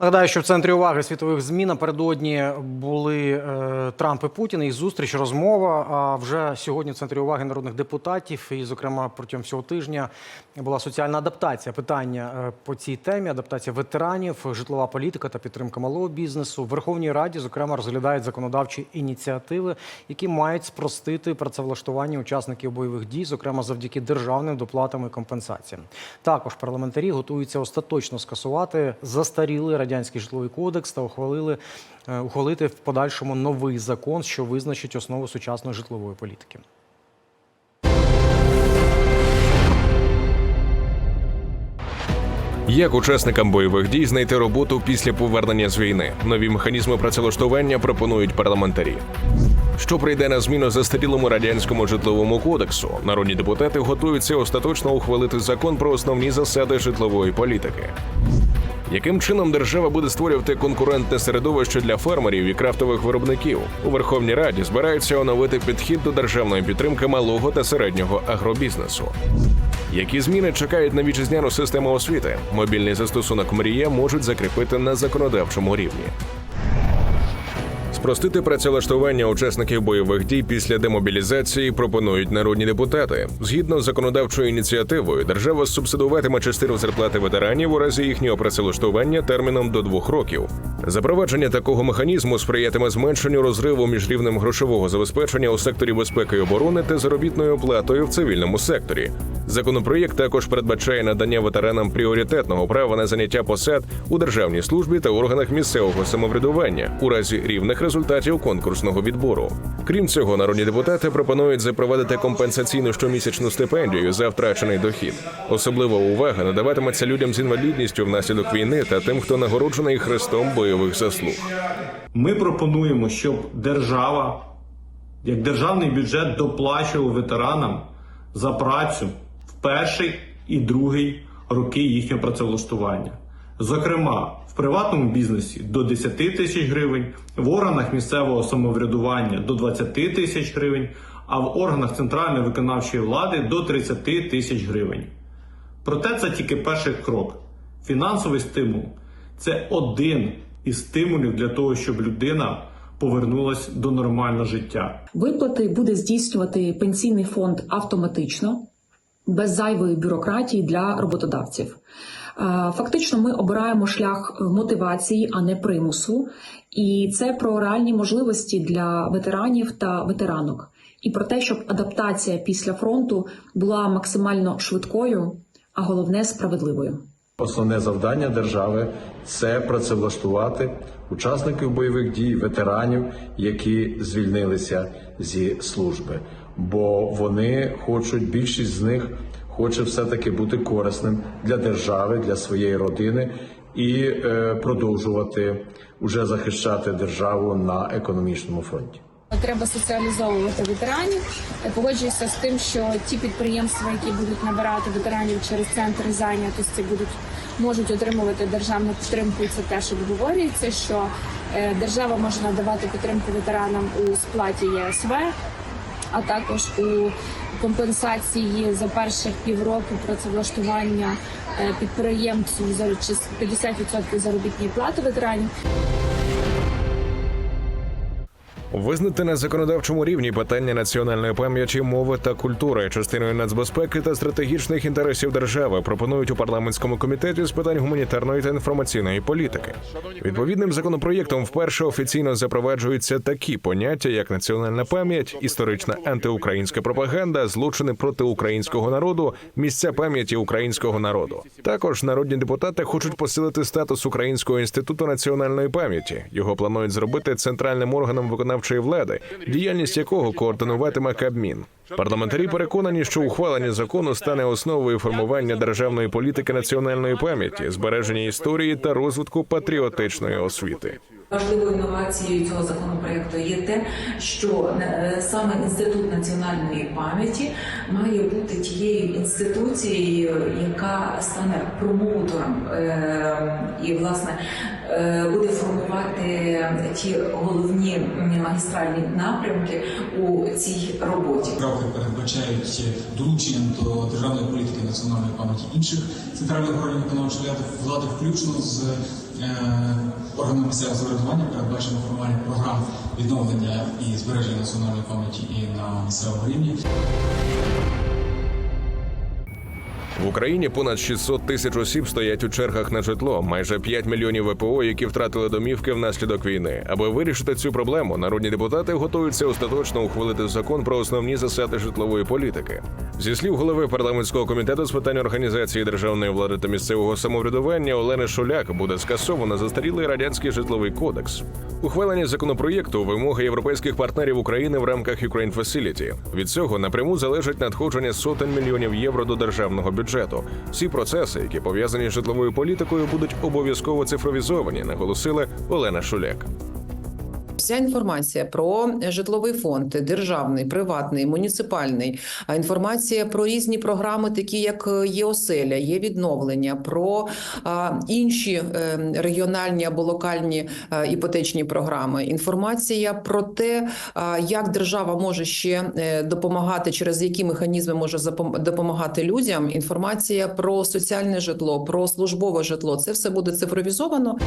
Нагадаю, що в центрі уваги світових змін напередодні були е, Трамп і Путін, їх зустріч, розмова. А вже сьогодні в центрі уваги народних депутатів, і, зокрема, протягом всього тижня була соціальна адаптація. Питання е, по цій темі: адаптація ветеранів, житлова політика та підтримка малого бізнесу. В Верховній Раді, зокрема, розглядають законодавчі ініціативи, які мають спростити працевлаштування учасників бойових дій, зокрема завдяки державним доплатам і компенсаціям. Також парламентарі готуються остаточно скасувати застарілий радянський житловий кодекс та ухвалили е, ухвалити в подальшому новий закон, що визначить основу сучасної житлової політики. Як учасникам бойових дій знайти роботу після повернення з війни? Нові механізми працевлаштування пропонують парламентарі. Що прийде на зміну застарілому радянському житловому кодексу? Народні депутати готуються остаточно ухвалити закон про основні засади житлової політики. Яким чином держава буде створювати конкурентне середовище для фермерів і крафтових виробників? У Верховній Раді збираються оновити підхід до державної підтримки малого та середнього агробізнесу. Які зміни чекають на вітчизняну систему освіти? Мобільний застосунок Мрія можуть закріпити на законодавчому рівні. Спростити працевлаштування учасників бойових дій після демобілізації пропонують народні депутати. Згідно з законодавчою ініціативою, держава субсидуватиме частину зарплати ветеранів у разі їхнього працевлаштування терміном до двох років. Запровадження такого механізму сприятиме зменшенню розриву між рівнем грошового забезпечення у секторі безпеки і оборони та заробітною платою в цивільному секторі. Законопроєкт також передбачає надання ветеранам пріоритетного права на заняття посад у державній службі та органах місцевого самоврядування у разі рівних результатів конкурсного відбору. Крім цього, народні депутати пропонують запровадити компенсаційну щомісячну стипендію за втрачений дохід. Особлива увага надаватиметься людям з інвалідністю внаслідок війни та тим, хто нагороджений хрестом бойових заслуг. Ми пропонуємо, щоб держава, як державний бюджет, доплачував ветеранам за працю в перший і другий роки їхнього працевлаштування. Зокрема, в приватному бізнесі до 10 тисяч гривень, в органах місцевого самоврядування до 20 тисяч гривень, а в органах центральної виконавчої влади до 30 тисяч гривень. Проте це тільки перший крок. Фінансовий стимул це один із стимулів для того, щоб людина повернулася до нормального життя. Виплати буде здійснювати пенсійний фонд автоматично, без зайвої бюрократії для роботодавців. Е, Фактично, ми обираємо шлях мотивації, а не примусу, і це про реальні можливості для ветеранів та ветеранок, і про те, щоб адаптація після фронту була максимально швидкою, а головне справедливою. Основне завдання держави це працевлаштувати учасників бойових дій, ветеранів, які звільнилися зі служби, бо вони хочуть, більшість з них хоче все-таки бути корисним для держави, для своєї родини і е, продовжувати уже захищати державу на економічному фронті. Треба соціалізовувати ветеранів. Погоджуюся з тим, що ті підприємства, які будуть набирати ветеранів через центри зайнятості, будуть можуть отримувати державну підтримку. Це теж обговорюється, що е, держава може надавати підтримку ветеранам у сплаті ЄСВ, а також у компенсації за перших півроку працевлаштування підприємців за чи 50% заробітної плати ветеранів. Визнати на законодавчому рівні питання національної пам'яті, мови та культури частиною нацбезпеки та стратегічних інтересів держави пропонують у парламентському комітеті з питань гуманітарної та інформаційної політики. Відповідним законопроєктом вперше офіційно запроваджуються такі поняття, як національна пам'ять, історична антиукраїнська пропаганда, злочини проти українського народу, місця пам'яті українського народу. Також народні депутати хочуть посилити статус Українського інституту національної пам'яті. Його планують зробити центральним органом виконавчої влади, діяльність якого координуватиме Кабмін. Парламентарі переконані, що ухвалення закону стане основою формування державної політики національної пам'яті, збереження історії та розвитку патріотичної освіти. Важливою інновацією цього законопроекту є те, що е, саме інститут національної пам'яті має бути тією інституцією, яка стане промоутором е, і власне буде формувати ті головні магістральні напрямки у цій роботі. Правки передбачають долучення до державної політики національної пам'яті інших центральних органів виконавчої влади, включно з органам місцевого самоврядування передбачено формування програм відновлення і збереження національної пам'яті і на місцевому рівні. В Україні понад 600 тисяч осіб стоять у чергах на житло, майже 5 мільйонів ВПО, які втратили домівки внаслідок війни. Аби вирішити цю проблему, народні депутати готуються остаточно ухвалити закон про основні засади житлової політики. Зі слів голови парламентського комітету з питань організації державної влади та місцевого самоврядування Олени Шуляк буде скасовано застарілий радянський житловий кодекс. Ухвалення законопроєкту вимоги європейських партнерів України в рамках Ukraine Facility. Від цього напряму залежить надходження сотень мільйонів євро до державного бюджету. Всі процеси, які пов'язані з житловою політикою, будуть обов'язково цифровізовані, наголосила Олена Шуляк. Вся інформація про житловий фонд, державний, приватний, муніципальний, а інформація про різні програми, такі як е, є оселя, є відновлення, про інші е, регіональні або локальні е, іпотечні програми. Інформація про те, як держава може ще допомагати, через які механізми може допомагати людям. Інформація про соціальне житло, про службове житло. Це все буде цифровізовано.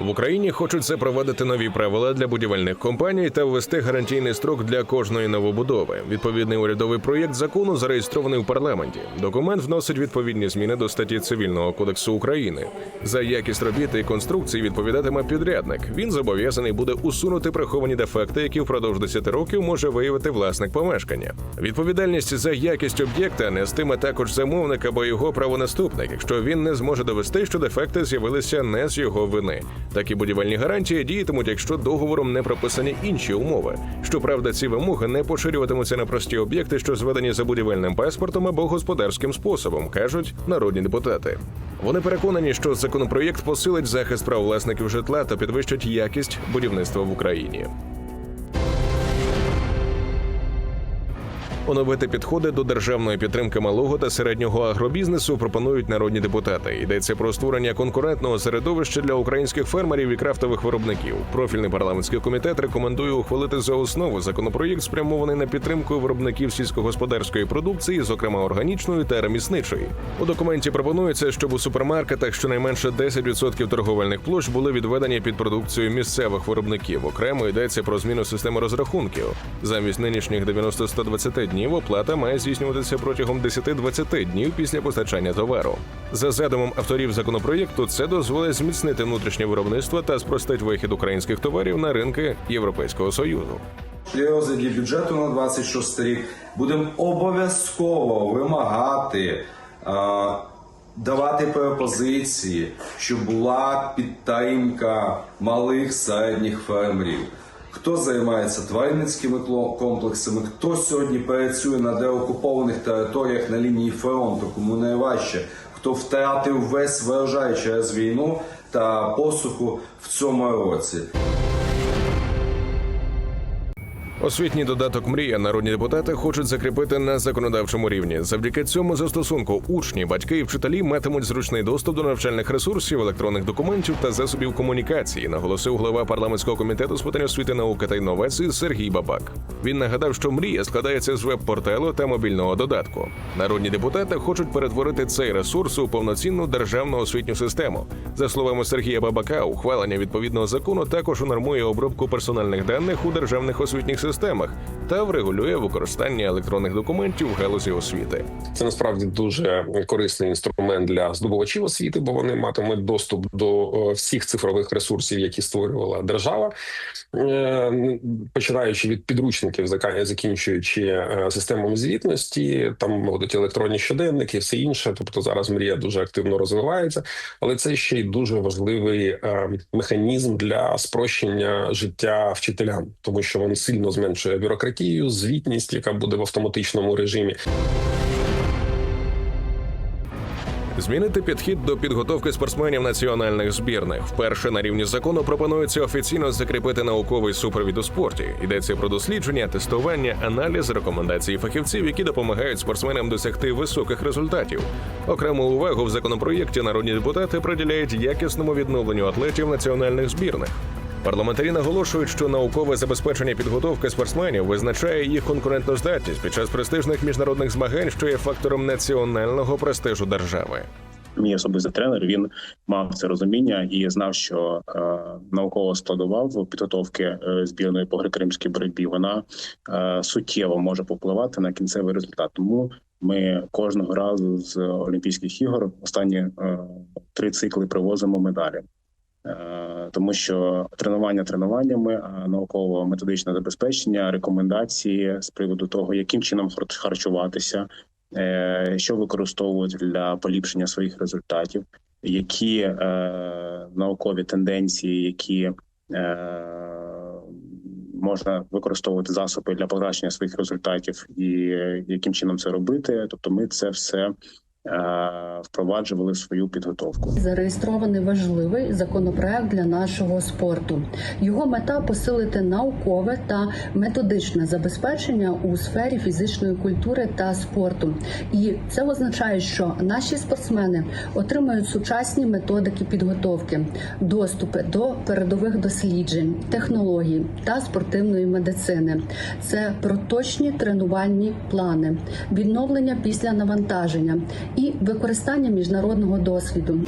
В Україні хочуть запровадити нові правила для будівельних компаній та ввести гарантійний строк для кожної новобудови. Відповідний урядовий проєкт закону зареєстрований у парламенті. Документ вносить відповідні зміни до статті цивільного кодексу України. За якість робіт і конструкції відповідатиме підрядник. Він зобов'язаний буде усунути приховані дефекти, які впродовж 10 років може виявити власник помешкання. Відповідальність за якість об'єкта нестиме також замовник або його правонаступник, якщо він не зможе довести, що дефекти з'явилися не з його вини. Такі будівельні гарантії діятимуть, якщо договором не прописані інші умови. Щоправда, ці вимоги не поширюватимуться на прості об'єкти, що зведені за будівельним паспортом або господарським способом, кажуть народні депутати. Вони переконані, що законопроєкт посилить захист прав власників житла та підвищить якість будівництва в Україні. Оновити підходи до державної підтримки малого та середнього агробізнесу пропонують народні депутати. Йдеться про створення конкурентного середовища для українських фермерів і крафтових виробників. Профільний парламентський комітет рекомендує ухвалити за основу законопроєкт, спрямований на підтримку виробників сільськогосподарської продукції, зокрема органічної та ремісничої. У документі пропонується, щоб у супермаркетах щонайменше 10% торговельних площ були відведені під продукцію місцевих виробників. Окремо йдеться про зміну системи розрахунків. Замість нинішніх 90-120 днів оплата має здійснюватися протягом 10-20 днів після постачання товару. За задумом авторів законопроєкту, це дозволить зміцнити внутрішнє виробництво та спростить вихід українських товарів на ринки Європейського союзу. При розгляді бюджету на 26 рік будемо обов'язково вимагати давати пропозиції, щоб була підтримка малих середніх фермерів. Хто займається тваринницькими комплексами, хто сьогодні працює на деокупованих територіях на лінії фронту, кому найважче, хто втратив весь врожай через війну та посуху в цьому році. Освітній додаток Мрія народні депутати хочуть закріпити на законодавчому рівні. Завдяки цьому застосунку учні, батьки і вчителі матимуть зручний доступ до навчальних ресурсів, електронних документів та засобів комунікації, наголосив глава парламентського комітету з питань освіти, науки та інновацій Сергій Бабак. Він нагадав, що мрія складається з веб-порталу та мобільного додатку. Народні депутати хочуть перетворити цей ресурс у повноцінну державну освітню систему. За словами Сергія Бабака, ухвалення відповідного закону також унормує обробку персональних даних у державних освітніх системах та врегулює використання електронних документів в галузі освіти. Це насправді дуже корисний інструмент для здобувачів освіти, бо вони матимуть доступ до е, всіх цифрових ресурсів, які створювала держава, Е, починаючи від підручників, закінчуючи е, системами звітності, там будуть електронні щоденники, все інше. Тобто зараз мрія дуже активно розвивається, але це ще й дуже важливий механізм для спрощення життя вчителям, тому що він сильно зменшує бюрократію, звітність, яка буде в автоматичному режимі. Змінити підхід до підготовки спортсменів національних збірних. Вперше на рівні закону пропонується офіційно закріпити науковий супровід у спорті. Йдеться про дослідження, тестування, аналіз, рекомендації фахівців, які допомагають спортсменам досягти високих результатів. Окрему увагу в законопроєкті народні депутати приділяють якісному відновленню атлетів національних збірних. Парламентарі наголошують, що наукове забезпечення підготовки спортсменів визначає їх конкурентоздатність під час престижних міжнародних змагань, що є фактором національного престижу держави. Мій особистий тренер він мав це розуміння і знав, що е, наукова складова в підготовки е, збірної по греко-римській боротьбі вона е, суттєво може повпливати на кінцевий результат. Тому ми кожного разу з Олімпійських ігор останні е, три цикли привозимо медалі. Е, Тому що тренування тренуваннями, а науково-методичне забезпечення, рекомендації з приводу того, яким чином хар- харчуватися, е, що використовувати для поліпшення своїх результатів, які е, наукові тенденції, які е, можна використовувати засоби для покращення своїх результатів, і е, яким чином це робити. Тобто, ми це все впроваджували свою підготовку. Зареєстрований важливий законопроект для нашого спорту. Його мета посилити наукове та методичне забезпечення у сфері фізичної культури та спорту. І це означає, що наші спортсмени отримають сучасні методики підготовки, доступи до передових досліджень, технологій та спортивної медицини. Це проточні тренувальні плани, відновлення після навантаження і використання міжнародного досвіду.